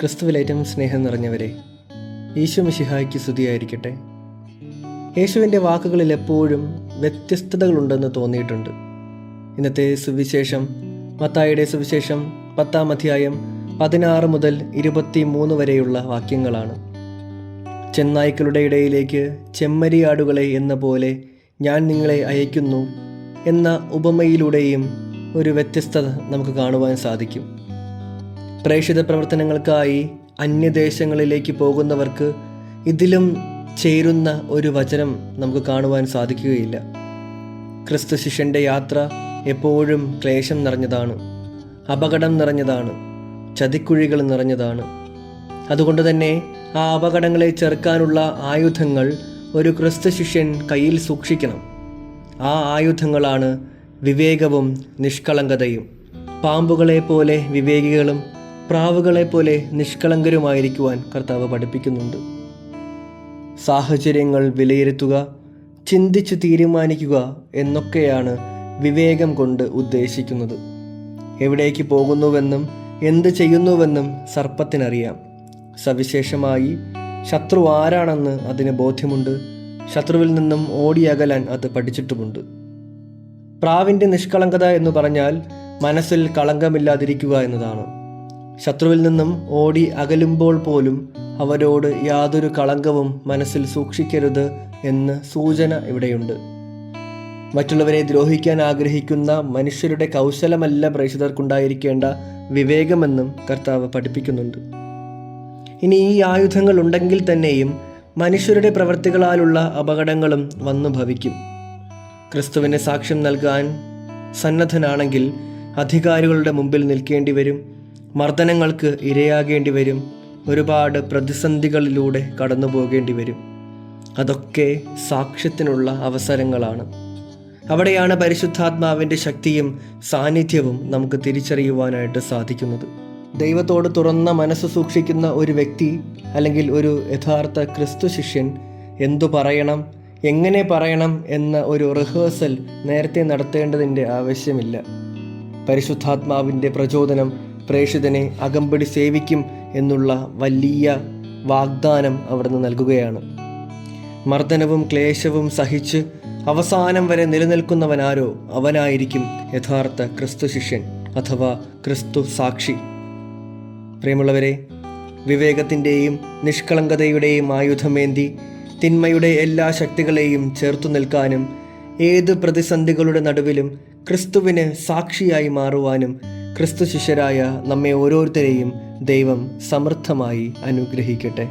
ക്രിസ്തുവിലേറ്റം സ്നേഹം നിറഞ്ഞവരെ ഈശോ മിശിഹായ്ക്ക് സ്തുതിയായിരിക്കട്ടെ. യേശുവിന്റെ വാക്കുകളിൽ എപ്പോഴും വ്യത്യസ്തതകളുണ്ടെന്ന് തോന്നിയിട്ടുണ്ട്. ഇന്നത്തെ സുവിശേഷം മത്തായിയുടെ സുവിശേഷം പത്താം അധ്യായം പതിനാറ് മുതൽ ഇരുപത്തി മൂന്ന് വരെയുള്ള വാക്യങ്ങളാണ്. ചെന്നായ്ക്കളുടെ ഇടയിലേക്ക് ചെമ്മരിയാടുകളെ എന്ന പോലെ ഞാൻ നിങ്ങളെ അയക്കുന്നു എന്ന ഉപമയിലൂടെയും ഒരു വ്യത്യസ്തത നമുക്ക് കാണുവാൻ സാധിക്കും. പ്രേക്ഷിത പ്രവർത്തനങ്ങൾക്കായി അന്യദേശങ്ങളിലേക്ക് പോകുന്നവർക്ക് ഇതിലും ചേരുന്ന ഒരു വചനം നമുക്ക് കാണുവാൻ സാധിക്കുകയില്ല. ക്രിസ്തു ശിഷ്യന്റെ യാത്ര എപ്പോഴും ക്ലേശം നിറഞ്ഞതാണ് അപകടം നിറഞ്ഞതാണ് ചതിക്കുഴികൾ നിറഞ്ഞതാണ്. അതുകൊണ്ട് തന്നെ ആ അപകടങ്ങളെ ചെറുക്കാനുള്ള ആയുധങ്ങൾ ഒരു ക്രിസ്തു ശിഷ്യൻ കയ്യിൽ സൂക്ഷിക്കണം. ആ ആയുധങ്ങളാണ് വിവേകവും നിഷ്കളങ്കതയും. പാമ്പുകളെ പോലെ വിവേകികളും പ്രാവുകളെ പോലെ നിഷ്കളങ്കരുമായിരിക്കുവാൻ കർത്താവ് പഠിപ്പിക്കുന്നുണ്ട്. സാഹചര്യങ്ങൾ വിലയിരുത്തുക ചിന്തിച്ച് തീരുമാനിക്കുക എന്നൊക്കെയാണ് വിവേകം കൊണ്ട് ഉദ്ദേശിക്കുന്നത്. എവിടേക്ക് പോകുന്നുവെന്നും എന്ത് ചെയ്യുന്നുവെന്നും സർപ്പത്തിനറിയാം. സവിശേഷമായി ശത്രു ആരാണെന്ന് അതിന് ബോധ്യമുണ്ട്. ശത്രുവിൽ നിന്നും ഓടിയകലാൻ അത് പഠിച്ചിട്ടുമുണ്ട്. പ്രാവിന്റെ നിഷ്കളങ്കത എന്ന് പറഞ്ഞാൽ മനസ്സിൽ കളങ്കമില്ലാതിരിക്കുക എന്നതാണ്. ശത്രുവിൽ നിന്നും ഓടി അകലുമ്പോൾ പോലും അവരോട് യാതൊരു കളങ്കവും മനസ്സിൽ സൂക്ഷിക്കരുത് എന്ന് സൂചന ഇവിടെയുണ്ട്. മറ്റുള്ളവരെ ദ്രോഹിക്കാൻ ആഗ്രഹിക്കുന്ന മനുഷ്യരുടെ കൗശലമല്ല പ്രേക്ഷിതർക്കുണ്ടായിരിക്കേണ്ട വിവേകമെന്നും കർത്താവ് പഠിപ്പിക്കുന്നുണ്ട്. ഇനി ഈ ആയുധങ്ങൾ ഉണ്ടെങ്കിൽ തന്നെയും മനുഷ്യരുടെ പ്രവൃത്തികളാലുള്ള അപകടങ്ങളും വന്നു ഭവിക്കും. ക്രിസ്തുവിനെ സാക്ഷ്യം നൽകാൻ സന്നദ്ധനാണെങ്കിൽ അധികാരികളുടെ മുമ്പിൽ നിൽക്കേണ്ടി വരും. മർദ്ദനങ്ങൾക്ക് ഇരയാകേണ്ടി വരും. ഒരുപാട് പ്രതിസന്ധികളിലൂടെ കടന്നു പോകേണ്ടി വരും. അതൊക്കെ സാക്ഷ്യത്തിനുള്ള അവസരങ്ങളാണ്. അവിടെയാണ് പരിശുദ്ധാത്മാവിന്റെ ശക്തിയും സാന്നിധ്യവും നമുക്ക് തിരിച്ചറിയുവാനായിട്ട് സാധിക്കുന്നത്. ദൈവത്തോട് തുറന്ന മനസ്സ് സൂക്ഷിക്കുന്ന ഒരു വ്യക്തി അല്ലെങ്കിൽ ഒരു യഥാർത്ഥ ക്രിസ്തു ശിഷ്യൻ എന്തു പറയണം എങ്ങനെ പറയണം എന്ന ഒരു റിഹേഴ്സൽ നേരത്തെ നടത്തേണ്ടതിന്റെ ആവശ്യമില്ല. പരിശുദ്ധാത്മാവിന്റെ പ്രചോദനം പ്രേക്ഷിതനെ അകമ്പടി സേവിക്കും എന്നുള്ള വലിയ വാഗ്ദാനം അവിടുന്ന് നൽകുകയാണ്. മർദ്ദനവും ക്ലേശവും സഹിച്ച് അവസാനം വരെ നിലനിൽക്കുന്നവനാരോ അവനായിരിക്കും യഥാർത്ഥ ക്രിസ്തു ശിഷ്യൻ അഥവാ ക്രിസ്തു സാക്ഷി. പ്രിയമുള്ളവരെ വിവേകത്തിന്റെയും നിഷ്കളങ്കതയുടെയും ആയുധമേന്തി തിന്മയുടെ എല്ലാ ശക്തികളെയും ചേർത്തു നിൽക്കാനും ഏത് പ്രതിസന്ധികളുടെ നടുവിലും ക്രിസ്തുവിന് സാക്ഷിയായി മാറുവാനും ക്രിസ്തു ശിഷ്യരായ നമ്മെ ഓരോരുത്തരെയും ദൈവം സമൃദ്ധമായി അനുഗ്രഹിക്കട്ടെ.